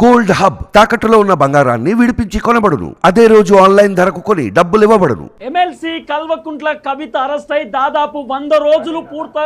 Gold hub తాకట్టులో ఉన్న బంగారాన్ని విడిపించి కొనబడును. అదే రోజు ఆన్లైన్ ధరకు కొని డబ్బులు ఇవ్వబడును. ఎమ్మెల్సీ కల్వకుంట్ల కవిత అరెస్ట్ అయి దాదాపు వంద రోజులు పూర్త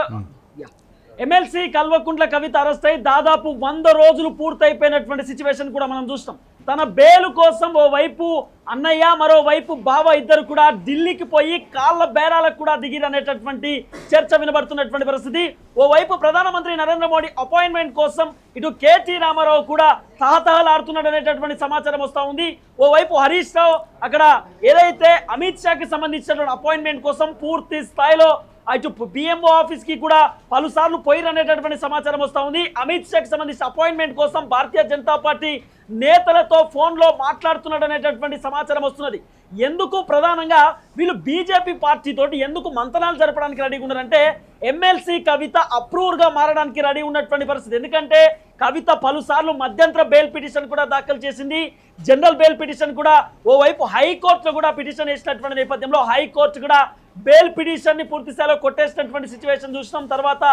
ఎమ్మెల్సీ కల్వకుంట్ల కవిత అరెస్ట్ అయి దాదాపు వంద రోజులు పూర్తయిపోయినటువంటి సిచ్యువేషన్ కూడా మనం చూస్తాం. తన బేలు కోసం ఓవైపు అన్నయ్య మరోవైపు బావ ఇద్దరు కూడా ఢిల్లీకి పోయి కాళ్ళ బేరాలకు కూడా దిగిరనేటటువంటి చర్చ వినబడుతున్నటువంటి పరిస్థితి. ఓవైపు ప్రధానమంత్రి నరేంద్ర మోడీ అపాయింట్మెంట్ కోసం ఇటు కేటీ రామారావు కూడా తహతహలాడుతున్నాడు అనేటటువంటి సమాచారం వస్తూ ఉంది. ఓవైపు హరీష్ రావు అక్కడ ఏదైతే అమిత్ షాకి సంబంధించినటువంటి అపాయింట్మెంట్ కోసం పూర్తి స్థాయిలో అటు పిఎంఓ ఆఫీస్కి కూడా పలుసార్లు పోయిరనేటటువంటి సమాచారం వస్తూ ఉంది. అమిత్ షాకి సంబంధించిన అపాయింట్మెంట్ కోసం భారతీయ జనతా పార్టీ నేతలతో ఫోన్లో మాట్లాడుతున్నాడు అనేటటువంటి సమాచారం వస్తున్నది. ఎందుకు ప్రధానంగా వీళ్ళు బీజేపీ పార్టీతోటి ఎందుకు మంతనాలు జరపడానికి రెడీగా ఉన్నారంటే ఎమ్మెల్సీ కవిత అప్రూవ్గా మారడానికి రెడీ ఉన్నటువంటి పరిస్థితి. ఎందుకంటే కవిత పలుసార్లు మధ్యంతర బెయిల్ పిటిషన్ కూడా దాఖలు చేసింది. జనరల్ బెయిల్ పిటిషన్ కూడా ఓవైపు హైకోర్టులో కూడా పిటిషన్ వేసినటువంటి నేపథ్యంలో హైకోర్టు కూడా బెయిల్ పిటిషన్ని పూర్తి స్థాయిలో కొట్టేసినటువంటి సిచ్యువేషన్ చూసినాం. తర్వాత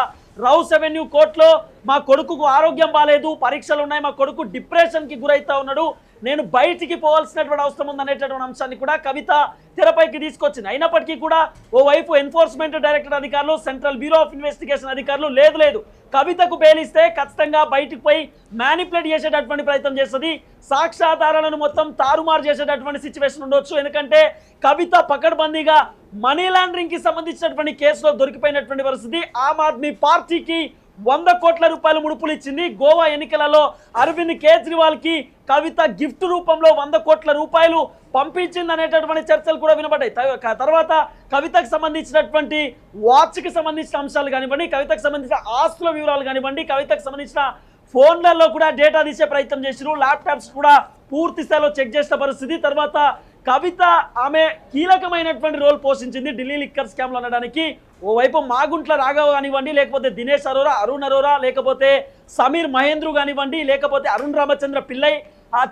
రౌస్ అవెన్యూ కోర్టులో మా కొడుకుకు ఆరోగ్యం బాగాలేదు పరీక్షలు ఉన్నాయి మా కొడుకు డిప్రెషన్కి గురైతా ఉన్నాడు. నేను బయటికి పోవాల్సినటువంటి అవసరం ఉందనేటటువంటి అంశాన్ని కూడా కవిత తెరపైకి తీసుకొచ్చింది. అయినప్పటికీ కూడా ఓవైపు ఎన్ఫోర్స్మెంట్ డైరెక్టర్ అధికారులు సెంట్రల్ బ్యూరో ఆఫ్ ఇన్వెస్టిగేషన్ అధికారులు లేదు లేదు. కవితకు బేలిస్తే ఖచ్చితంగా బయటికి పోయి మ్యానిపులేట్ చేసేటటువంటి ప్రయత్నం చేస్తుంది. సాక్ష్యాధారాలను మొత్తం తారుమారు చేసేటటువంటి సిచ్యువేషన్ ఉండొచ్చు. ఎందుకంటే కవిత పకడ్బందీగా మనీ లాండరింగ్కి సంబంధించినటువంటి కేసులో దొరికిపోయినటువంటి పరిస్థితి. ఆమ్ ఆద్మీ పార్టీకి వంద కోట్ల రూపాయలు ముడుపులు ఇచ్చింది. గోవా ఎన్నికలలో అరవింద్ కేజ్రీవాల్కి కవిత గిఫ్ట్ రూపంలో వంద కోట్ల రూపాయలు పంపించింది అనేటటువంటి చర్చలు కూడా వినబడ్డాయి. త- తర్వాత కవితకు సంబంధించినటువంటి వాచ్కి సంబంధించిన అంశాలు కానివ్వండి కవితకు సంబంధించిన ఆస్తుల వివరాలు కానివ్వండి కవితకు సంబంధించిన ఫోన్లలో కూడా డేటా తీసే ప్రయత్నం చేసిరు ల్యాప్టాప్స్ కూడా పూర్తి స్థాయిలో చెక్ చేసిన పరిస్థితి. తర్వాత కవిత ఆమె కీలకమైనటువంటి రోల్ పోషించింది. ఢిల్లీ లిక్కర్ స్కామ్లో అనడానికి ఓవైపు మాగుంట్ల రాఘవ్ కానివ్వండి లేకపోతే దినేష్ అరోరా అరుణ్ అరోరా లేకపోతే సమీర్ మహేంద్రు కానివ్వండి లేకపోతే అరుణ్ రామచంద్ర పిల్లై ఆ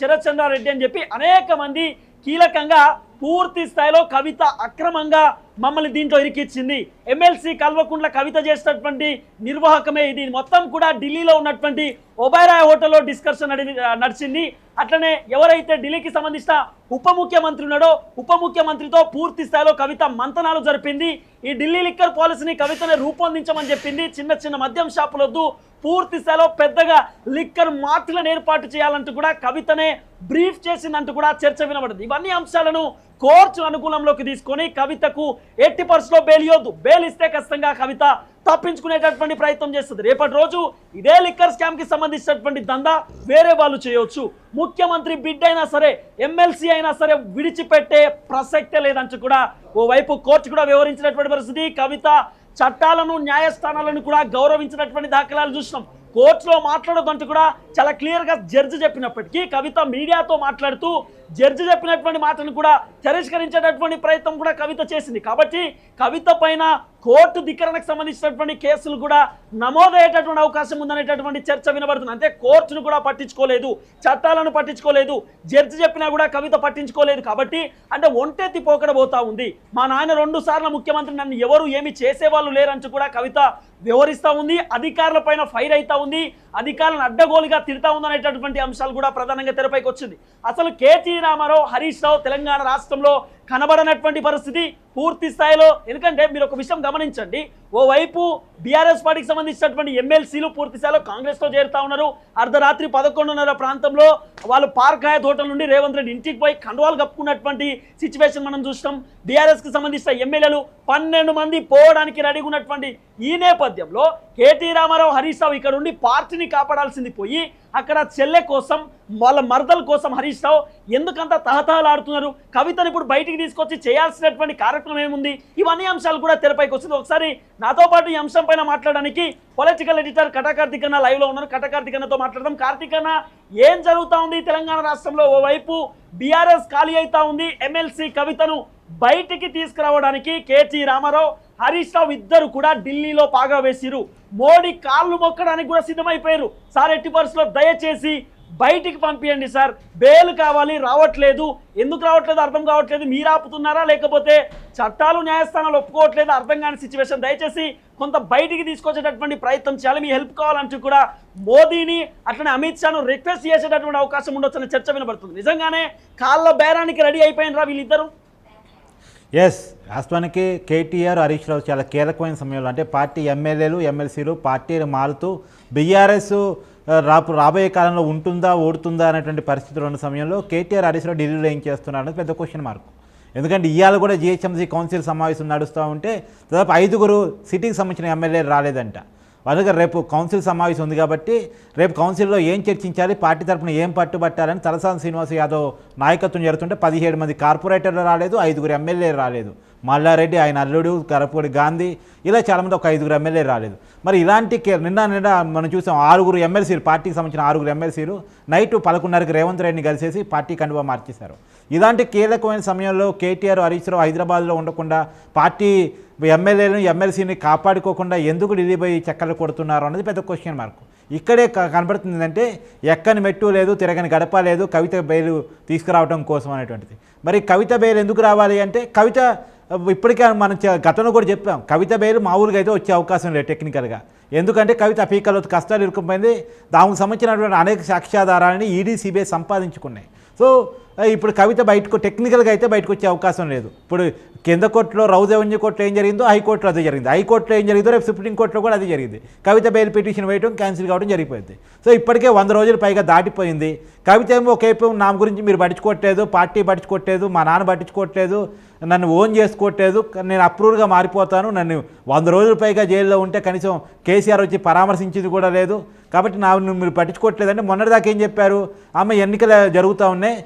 శరత్ చంద్రారెడ్డి అని చెప్పి అనేక మంది కీలకంగా పూర్తి స్థాయిలో కవిత అక్రమంగా మమ్మల్ని దీంట్లో ఇరికిచ్చింది. ఎమ్మెల్సీ కల్వకుంట్ల కవిత చేసినటువంటి నిర్వాహకమే ఇది. మొత్తం కూడా ఢిల్లీలో ఉన్నటువంటి ఒబైరాయ్ హోటల్లో డిస్కషన్ నడి నడిచింది. అట్లనే ఎవరైతే ఢిల్లీకి సంబంధించిన ఉప ముఖ్యమంత్రి ఉన్నాడో ఉప ముఖ్యమంత్రితో పూర్తి స్థాయిలో కవిత మంతనాలు జరిపింది. ఈ ఢిల్లీ లిక్కర్ పాలసీని కవితనే రూపొందించమని చెప్పింది. చిన్న చిన్న మద్యం షాపులొద్దు. పూర్తి స్థాయిలో పెద్దగా లిక్కర్ మార్టులను ఏర్పాటు చేయాలంటూ కూడా కవితనే బ్రీఫ్ చేసిందంటూ కూడా చర్చ వినబడింది. ఇవన్నీ అంశాలను కోర్టు అనుకూలంలోకి తీసుకొని కవితకు ఎట్టి పరిస్థితిలో బెయిల్ ఇవ్వద్దు. బెయిల్ ఇస్తే ఖచ్చితంగా కవిత తప్పించుకునేటటువంటి ప్రయత్నం చేస్తుంది. రేపటి రోజు ఇదే లిక్కర్ స్కామ్కి సంబంధించినటువంటి దందా వేరే వాళ్ళు చేయవచ్చు ముఖ్యమంత్రి బిడ్డ అయినా సరే ఎమ్మెల్సీ అయినా సరే విడిచిపెట్టే ప్రసక్తే లేదంటూ కూడా ఓవైపు కోర్టు కూడా వివరించినటువంటి పరిస్థితి. కవిత చట్టాలను న్యాయస్థానాలను కూడా గౌరవించినటువంటి దాఖలాలు చూసినాం. కోర్టులో మాట్లాడొద్దంటూ కూడా చాలా క్లియర్గా జడ్జి చెప్పినప్పటికీ కవిత మీడియాతో మాట్లాడుతూ జడ్జి చెప్పినటువంటి మాటను కూడా తిరస్కరించేటటువంటి ప్రయత్నం కూడా కవిత చేసింది. కాబట్టి కవిత పైన కోర్టు ధికరణకు సంబంధించినటువంటి కేసులు కూడా నమోదయ్యేటటువంటి అవకాశం ఉందనేటటువంటి చర్చ వినబడుతుంది. అంటే కోర్టును కూడా పట్టించుకోలేదు చట్టాలను పట్టించుకోలేదు జడ్జి చెప్పినా కూడా కవిత పట్టించుకోలేదు కాబట్టి అంటే ఒంటెత్తి పోకడ పోతా ఉంది. మా నాయన రెండు సార్లు ముఖ్యమంత్రి నన్ను ఎవరు ఏమి చేసేవాళ్ళు లేరంటూ కూడా కవిత వివరిస్తూ ఉంది అధికారుల పైన ఫైర్ అవుతా ఉంది అధికారులను అడ్డగోలుగా తిడతా ఉంది అనేటటువంటి అంశాలు కూడా ప్రధానంగా తెరపైకి వచ్చింది. అసలు కేటీ రామారావు హరీష్ రావు తెలంగాణ రాష్ట్రంలో కనబడనటువంటి పరిస్థితి పూర్తి స్థాయిలో ఎందుకంటే మీరు ఒక విషయం గమనించండి ఓవైపు బీఆర్ఎస్ పార్టీకి సంబంధించినటువంటి ఎమ్మెల్సీలు పూర్తి స్థాయిలో కాంగ్రెస్లో చేరుతా ఉన్నారు. అర్ధరాత్రి పదకొండున్నర ప్రాంతంలో వాళ్ళు పార్క్ హయాత్ హోటల్ నుండి రేవంత్ రెడ్డి ఇంటికి పోయి కండువాలు కప్పుకున్నటువంటి సిచ్యువేషన్ మనం చూస్తాం బీఆర్ఎస్కి సంబంధించిన ఎమ్మెల్యేలు పన్నెండు మంది పోవడానికి రెడీగా ఉన్నటువంటి ఈ నేపథ్యంలో కేటీ రామారావు హరీష్ రావు ఇక్కడ ఉండి పార్టీని కాపాడాల్సింది పోయి అక్కడ చెల్లె కోసం వాళ్ళ మరదల కోసం హరీష్ రావు ఎందుకంత తహతహలాడుతున్నారు? కవితను ఇప్పుడు బయటికి తీసుకొచ్చి చేయాల్సినటువంటి కార్యక్రమం ఏముంది? ఇవన్నీ అంశాలు కూడా తెరపైకి వస్తుంది. ఒకసారి నాతో పాటు ఈ అంశం పైన మాట్లాడడానికి పొలిటికల్ ఎడిటర్ కటకార్తికన్న లైవ్లో ఉన్నారు కటకార్తికన్నతో మాట్లాడదాం. కార్తికన్న ఏం జరుగుతూ ఉంది తెలంగాణ రాష్ట్రంలో? ఓవైపు బీఆర్ఎస్ ఖాళీ అవుతా ఉంది. ఎమ్మెల్సీ కవితను బయటికి తీసుకురావడానికి కేటీ రామారావు హరీష్ రావు ఇద్దరు కూడా ఢిల్లీలో పాగా వేసిరు మోడీ కాళ్ళు మొక్కడానికి కూడా సిద్ధమైపోయారు. సార్ ఎట్టి పరిస్థితుల్లో దయచేసి బయటికి పంపించండి సార్. బెయిల్ కావాలి రావట్లేదు. ఎందుకు రావట్లేదు అర్థం కావట్లేదు మీరు ఆపుతున్నారా? లేకపోతే చట్టాలు న్యాయస్థానాలు ఒప్పుకోవట్లేదు అర్థం కాని సిచ్యువేషన్ దయచేసి కొంత బయటికి తీసుకొచ్చేటటువంటి ప్రయత్నం చేయాలి. మీ హెల్ప్ కావాలంటూ కూడా మోదీని అట్లనే అమిత్ షాను రిక్వెస్ట్ చేసేటటువంటి అవకాశం ఉండొచ్చని చర్చ వినబడుతుంది. నిజంగానే కాళ్ళ బేరానికి రెడీ అయిపోయినరా వీళ్ళిద్దరు? ఎస్ వాస్తవానికి కేటీఆర్ హరీష్ రావు చాలా కీలకమైన సమయంలో అంటే పార్టీ ఎమ్మెల్యేలు ఎమ్మెల్సీలు పార్టీలు మారుతూ బీఆర్ఎస్ రాపు రాబోయే కాలంలో ఉంటుందా ఓడుతుందా అనేటువంటి పరిస్థితులు ఉన్న సమయంలో కేటీఆర్ హరీష్ ఢిల్లీలో ఏం చేస్తున్నారు అనేది పెద్ద క్వశ్చన్ మార్క్ ఎందుకంటే ఇవాళ కూడా జిహెచ్ఎంసీ కౌన్సిల్ సమావేశం నడుస్తూ ఉంటే దాదాపు ఐదుగురు సిటీకి సంబంధించిన ఎమ్మెల్యే రాలేదంట. వాళ్ళకి రేపు కౌన్సిల్ సమావేశం ఉంది కాబట్టి రేపు కౌన్సిల్లో ఏం చర్చించాలి పార్టీ తరఫున ఏం పట్టుబట్టాలని తలసాని శ్రీనివాస్ యాదవ్ నాయకత్వం జరుగుతుంటే పదిహేడు మంది కార్పొరేటర్లు రాలేదు ఐదుగురు ఎమ్మెల్యేలు రాలేదు. మల్లారెడ్డి ఆయన అల్లుడు కరపూడి గాంధీ ఇలా చాలామంది ఒక ఐదుగురు ఎమ్మెల్యే రాలేదు. మరి ఇలాంటి నిన్న నిన్న మనం చూసాం ఆరుగురు ఎమ్మెల్సీలు పార్టీకి సంబంధించిన ఆరుగురు ఎమ్మెల్సీలు నైట్ పదకొండున్నరకు రేవంత్ రెడ్డిని కలిసేసి పార్టీ కండువా మార్చేశారు. ఇలాంటి కీలకమైన సమయంలో కేటీఆర్ హరీష్ రావు హైదరాబాద్లో ఉండకుండా పార్టీ ఎమ్మెల్యేలను ఎమ్మెల్సీని కాపాడుకోకుండా ఎందుకు ఢిల్లీ పోయి చక్కర్లు కొడుతున్నారు అన్నది పెద్ద క్వశ్చన్ మార్క్ ఇక్కడే క- కనబడుతుంది ఏంటంటే ఎక్కని మెట్టు లేదు తిరగని గడప లేదు కవిత బెయిల్ తీసుకురావడం కోసం అనేటువంటిది. మరి కవిత బెయిల్ ఎందుకు రావాలి అంటే కవిత ఇప్పటికే మనం గతంలో కూడా చెప్పాం. కవిత బయలు మామూలుగా అయితే వచ్చే అవకాశం లేదు టెక్నికల్గా ఎందుకంటే కవిత పీకలో కష్టాలు ఇరుక్కుపోయింది. దానికి సంబంధించినటువంటి అనేక సాక్ష్యాధారాలని ఈడీ సిబిఐ సంపాదించుకున్నాయి. సో ఇప్పుడు కవిత బయటకు టెక్నికల్గా అయితే బయటకు వచ్చే అవకాశం లేదు. ఇప్పుడు కింద కోర్టులో రౌజ్ అవెన్యూ కోర్టులో ఏం జరిగిందో హైకోర్టులో అదే జరిగింది. హైకోర్టులో ఏం జరిగిందో రేపు సుప్రీంకోర్టులో కూడా అదే జరిగింది. కవిత బెయిల్ పిటిషన్ వేయడం క్యాన్సిల్ కావడం జరిగిపోయింది. సో ఇప్పటికే వంద రోజులు పైగా దాటిపోయింది. కవిత ఏమో ఒకేపో నా గురించి మీరు పట్టించుకోవట్లేదు పార్టీ పట్టించుకోవట్లేదు మా నాన్న పట్టించుకోవట్లేదు నన్ను ఓన్ చేసుకోవట్లేదు నేను అప్రూవ్గా మారిపోతాను నన్ను వంద రోజుల పైగా జైల్లో ఉంటే కనీసం కేసీఆర్ వచ్చి పరామర్శించింది కూడా లేదు. కాబట్టి నా మీరు పట్టించుకోవట్లేదంటే మొన్నటిదాకా ఏం చెప్పారు? ఆమె ఎన్నికలు జరుగుతూ ఉన్నాయి.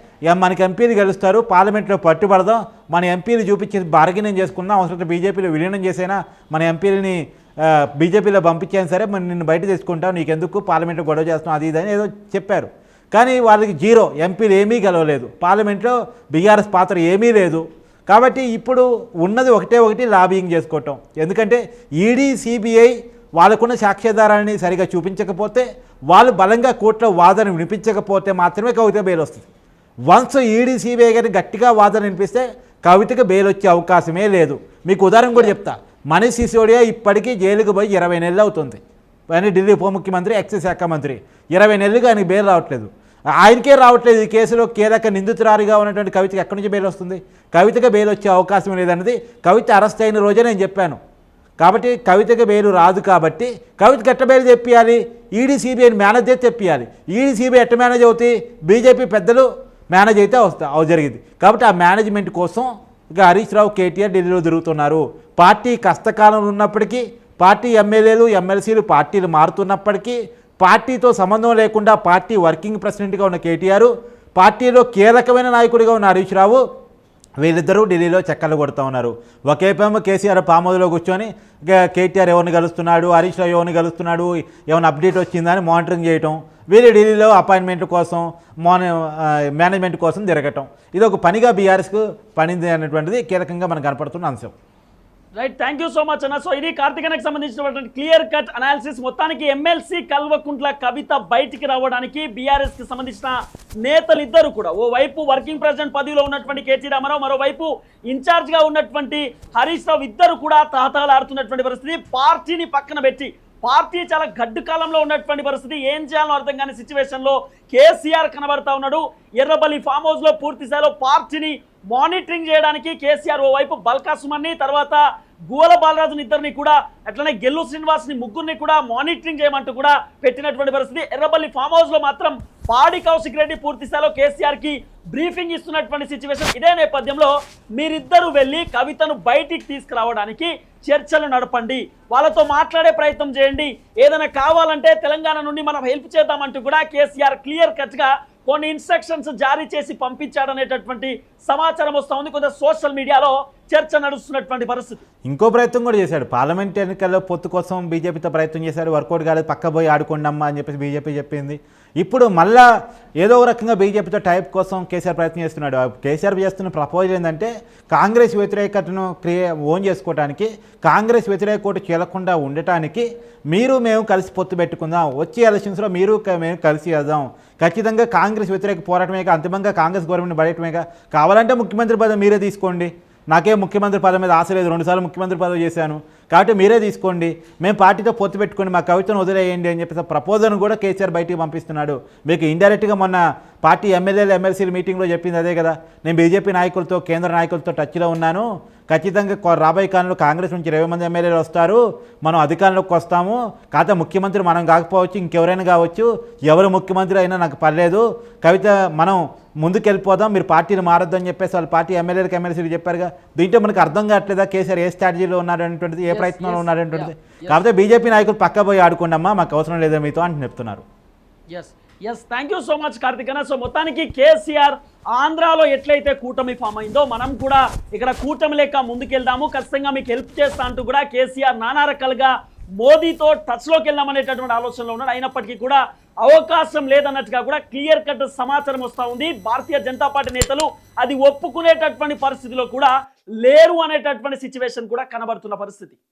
మనకి ఎంపీలు గెలుస్తారు పార్లమెంట్లో పట్టుబడదాం మన ఎంపీలు చూపించి బార్గెనింగ్ చేసుకుందాం అవసరం బీజేపీలో విలీనం చేసైనా మన ఎంపీలని బీజేపీలో పంపించాను సరే మనం నిన్ను బయట తీసుకుంటాం నీకెందుకు పార్లమెంట్లో గొడవ చేస్తున్నాం అది ఇదని అని ఏదో చెప్పారు. కానీ వాళ్ళకి జీరో ఎంపీలు ఏమీ గెలవలేదు. పార్లమెంట్లో బీఆర్ఎస్ పాత్ర ఏమీ లేదు. కాబట్టి ఇప్పుడు ఉన్నది ఒకటే ఒకటి లాబింగ్ చేసుకోవటం. ఎందుకంటే ఈడీ సిబిఐ వాళ్ళకున్న సాక్ష్యాధారాన్ని సరిగా చూపించకపోతే వాళ్ళు బలంగా కోర్టులో వాదన వినిపించకపోతే మాత్రమే కవిత బెయిల్ వస్తుంది. వన్స్ ఈడీ సిబిఐ గారిని గట్టిగా వాదన వినిపిస్తే కవితకు బెయిల్ వచ్చే అవకాశమే లేదు. మీకు ఉదాహరణ కూడా చెప్తా. మనీష్ సిసోడియా ఇప్పటికీ జైలుకు పోయి ఇరవై నెలలు అవుతుంది. ఆయన ఢిల్లీ ఉప ముఖ్యమంత్రి ఎక్సైజ్ శాఖ మంత్రి. ఇరవై నెలలుగా ఆయనకి బెయిల్ రావట్లేదు. ఆయనకే రావట్లేదు ఈ కేసులో కీలక నిందితురారిగా ఉన్నటువంటి కవితకి ఎక్కడి నుంచి బెయిల్ వస్తుంది? కవితకి బెయిల్ వచ్చే అవకాశం లేదన్నది కవిత అరెస్ట్ అయిన రోజే నేను చెప్పాను. కాబట్టి కవితకి బెయిల్ రాదు కాబట్టి కవితకి ఎట్ట బెయిల్ తెప్పియాలి? ఈడీ సిబిఐని మేనేజ్ చేసి తెప్పియాలి. ఈడీ సిబిఐ ఎట్ట మేనేజ్ అవుతాయి? బీజేపీ పెద్దలు మేనేజ్ అయితే వస్తా జరిగింది. కాబట్టి ఆ మేనేజ్మెంట్ కోసం ఇక హరీష్ రావు కేటీఆర్ ఢిల్లీలో తిరుగుతున్నారు. పార్టీ కష్టకాలంలో ఉన్నప్పటికీ పార్టీ ఎమ్మెల్యేలు ఎమ్మెల్సీలు పార్టీలు మారుతున్నప్పటికీ పార్టీతో సంబంధం లేకుండా పార్టీ వర్కింగ్ ప్రెసిడెంట్గా ఉన్న కేటీఆర్ పార్టీలో కీలకమైన నాయకుడిగా ఉన్న హరీష్ రావు వీళ్ళిద్దరూ ఢిల్లీలో చక్కర్లు కొడుతూ ఉన్నారు. ఒకేపేమో కేసీఆర్ పామోదులో కూర్చొని కేటీఆర్ ఎవరిని కలుస్తున్నాడు హరీష్ రావు ఎవరిని కలుస్తున్నాడు ఏమైనా అప్డేట్ వచ్చిందని మానిటరింగ్ చేయటం వీళ్ళు ఢిల్లీలో అపాయింట్మెంట్ కోసం మాని మేనేజ్మెంట్ కోసం తిరగటం. ఇది ఒక పనిగా బీఆర్ఎస్కు పనింది అనేటువంటిది కీలకంగా మనకు కనపడుతున్న అంశం. Right thank you so much అన్న సో ఇది కార్తికేయనకు సంబంధించినటువంటి క్లియర్ కట్ అనాలిసిస్ మొత్తానికి ఎమ్మెల్సీ కల్వకుంట్ల కవిత బయటికి రావడానికి బీఆర్ఎస్కి సంబంధించిన నేతలిద్దరూ కూడా ఓ వైపు వర్కింగ్ ప్రెసిడెంట్ పదవిలో ఉన్నటువంటి కేటీ రామారావు మరోవైపు ఇన్ఛార్జ్గా ఉన్నటువంటి హరీష్ రావు ఇద్దరు కూడా తహతహలాడుతున్నటువంటి పరిస్థితి. పార్టీని పక్కన పెట్టి పార్టీ చాలా గడ్డు కాలంలో ఉన్నటువంటి పరిస్థితి. ఏం చేయాలో అర్థం కాని సిచ్యువేషన్లో కేసీఆర్ కనబడతా ఉన్నాడు. ఎర్రబల్లి ఫామ్ హౌస్లో పూర్తి పార్టీని మానిటరింగ్ చేయడానికి కేసీఆర్ ఓవైపు బల్కాసుమన్ని తర్వాత గువల బాలరాజుని ఇద్దరిని కూడా అట్లనే గెల్లు శ్రీనివాస్ని ముగ్గురిని కూడా మానిటరింగ్ చేయమంటూ కూడా పెట్టినటువంటి పరిస్థితి. ఎర్రబల్లి ఫామ్ హౌస్లో మాత్రం పాడి కౌశిక్ రెడ్డి పూర్తి స్థాయిలో కేసీఆర్కి బ్రీఫింగ్ ఇస్తున్నటువంటి సిచ్యువేషన్ ఇదే నేపథ్యంలో మీరిద్దరు వెళ్ళి కవితను బయటికి తీసుకురావడానికి చర్చలు నడపండి. వాళ్ళతో మాట్లాడే ప్రయత్నం చేయండి. ఏదైనా కావాలంటే తెలంగాణ నుండి మనం హెల్ప్ చేద్దామంటూ కూడా కేసీఆర్ క్లియర్ కట్గా కొన్ని ఇన్స్ట్రక్షన్స్ జారీ చేసి పంపించాడనేటటువంటి సమాచారం వస్తూ ఉంది. కొంత సోషల్ మీడియాలో చర్చ నడుస్తున్నటువంటి పరిస్థితి. ఇంకో ప్రయత్నం కూడా చేశాడు. పార్లమెంట్ ఎన్నికల్లో పొత్తు కోసం బీజేపీతో ప్రయత్నం చేశాడు. వర్కౌట్ కాలేదు. పక్క పోయి ఆడుకోండమ్మా అని చెప్పేసి బీజేపీ చెప్పింది. ఇప్పుడు మళ్ళా ఏదో ఒక రకంగా బీజేపీతో టైప్ కోసం కేసీఆర్ ప్రయత్నం చేస్తున్నాడు. కేసీఆర్ చేస్తున్న ప్రపోజల్ ఏంటంటే కాంగ్రెస్ వ్యతిరేకతను క్రియే ఓన్ చేసుకోవడానికి కాంగ్రెస్ వ్యతిరేక ఓటు చీలకుండా ఉండటానికి మీరు మేము కలిసి పొత్తు పెట్టుకుందాం. వచ్చే ఎలక్షన్స్లో మీరు మేము కలిసి వెళ్దాం. ఖచ్చితంగా కాంగ్రెస్ వ్యతిరేక పోరాటమేగా అంతిమంగా కాంగ్రెస్ గవర్నమెంట్ పడేయటమేగా కావాలంటే ముఖ్యమంత్రి పదవి మీరే తీసుకోండి. నాకే ముఖ్యమంత్రి పదవి మీద ఆశ లేదు. రెండుసార్లు ముఖ్యమంత్రి పదవి చేశాను. కాబట్టి మీరే తీసుకోండి. మేము పార్టీతో పొత్తు పెట్టుకొని మా కవితను వదిలేయండి అని చెప్పేసి ప్రపోజల్ను కూడా కేసీఆర్ బయటికి పంపిస్తున్నాడు. మీకు ఇండైరెక్ట్గా మొన్న పార్టీ ఎమ్మెల్యేలు ఎమ్మెల్సీల మీటింగ్లో చెప్పింది అదే కదా. నేను బీజేపీ నాయకులతో కేంద్ర నాయకులతో టచ్లో ఉన్నాను. ఖచ్చితంగా రాబోయే కాలంలో కాంగ్రెస్ నుంచి ఇరవై మంది ఎమ్మెల్యేలు వస్తారు. మనం అధికారంలోకి వస్తాము. కాకపోతే ముఖ్యమంత్రి మనం కాకపోవచ్చు ఇంకెవరైనా కావచ్చు. ఎవరు ముఖ్యమంత్రి అయినా నాకు పర్లేదు. కవిత మనం ముందుకెళ్ళిపోదాం. మీరు పార్టీని మారొద్దని చెప్పేసి వాళ్ళ పార్టీ ఎమ్మెల్యేలకు ఎమ్మెల్సీలు చెప్పారుగా. దీంట్లో మనకు అర్థం కావట్లేదా? కేసీఆర్ ఏ స్ట్రాటజీలో ఉన్నాడనేటువంటిది ఏ ప్రయత్నంలో yes. కాకపోతే బీజేపీ నాయకులు పక్క పోయి ఆడుకోండమ్మా మాకు అవసరం లేదా మీతో అని చెప్తున్నారు. Yes yes thank you so much Karthik అన్న సో మొత్తానికి కేసీఆర్ ఆంధ్రాలో ఎట్లయితే కూటమి ఫామ్ అయిందో మనం కూడా ఇక్కడ కూటమి లెక్క ముందుకెళ్దాము. ఖచ్చితంగా మీకు హెల్ప్ చేస్తా అంటూ కూడా కేసీఆర్ నానా రకాలుగా మోదీతో టచ్లోకి వెళ్దామనేటటువంటి ఆలోచనలో ఉన్నాడు. అయినప్పటికీ కూడా అవకాశం లేదన్నట్టుగా కూడా క్లియర్ కట్ సమాచారం వస్తూ ఉంది. భారతీయ జనతా పార్టీ నేతలు అది ఒప్పుకునేటటువంటి పరిస్థితిలో కూడా లేరు అనేటటువంటి సిచ్యువేషన్ కూడా కనబడుతున్న పరిస్థితి.